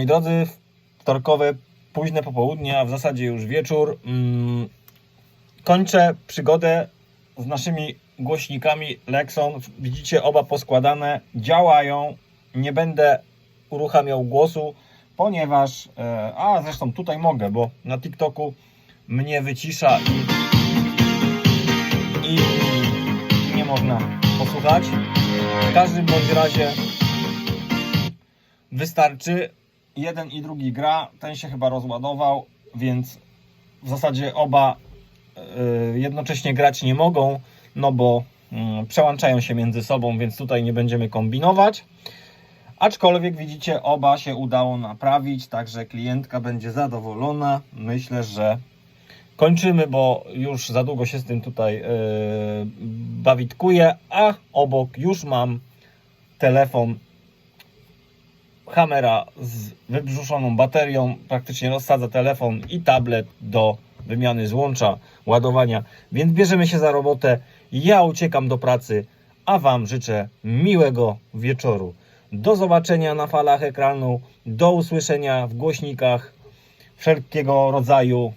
Moi drodzy, wtorkowe późne popołudnie, a w zasadzie już wieczór. Mm, kończę przygodę z naszymi głośnikami Lexon. Widzicie, oba poskładane, działają. Nie będę uruchamiał głosu, ponieważ, e, a zresztą tutaj mogę, bo na TikToku mnie wycisza i, i nie można posłuchać. W każdym bądź razie wystarczy. Jeden i drugi gra. Ten się chyba rozładował, więc w zasadzie oba y, jednocześnie grać nie mogą, no bo mm, przełączają się między sobą, więc tutaj nie będziemy kombinować. Aczkolwiek widzicie, oba się udało naprawić, także klientka będzie zadowolona. Myślę, że kończymy, bo już za długo się z tym tutaj yy, bawitkuję, a obok już mam telefon Hamera z wybrzuszoną baterią, praktycznie rozsadza telefon i tablet do wymiany złącza, ładowania, więc bierzemy się za robotę. Ja uciekam do pracy, a Wam życzę miłego wieczoru. Do zobaczenia na falach ekranu, do usłyszenia w głośnikach wszelkiego rodzaju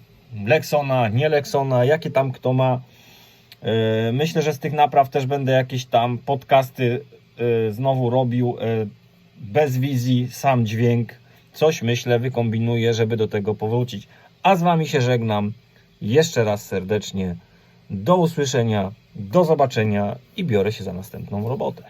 Lexona, nie Lexona, jakie tam kto ma. Yy, Myślę, że z tych napraw też będę jakieś tam podcasty yy, znowu robił yy, bez wizji, sam dźwięk. Coś myślę, wykombinuję, żeby do tego powrócić. A z Wami się żegnam jeszcze raz serdecznie. Do usłyszenia, do zobaczenia i biorę się za następną robotę.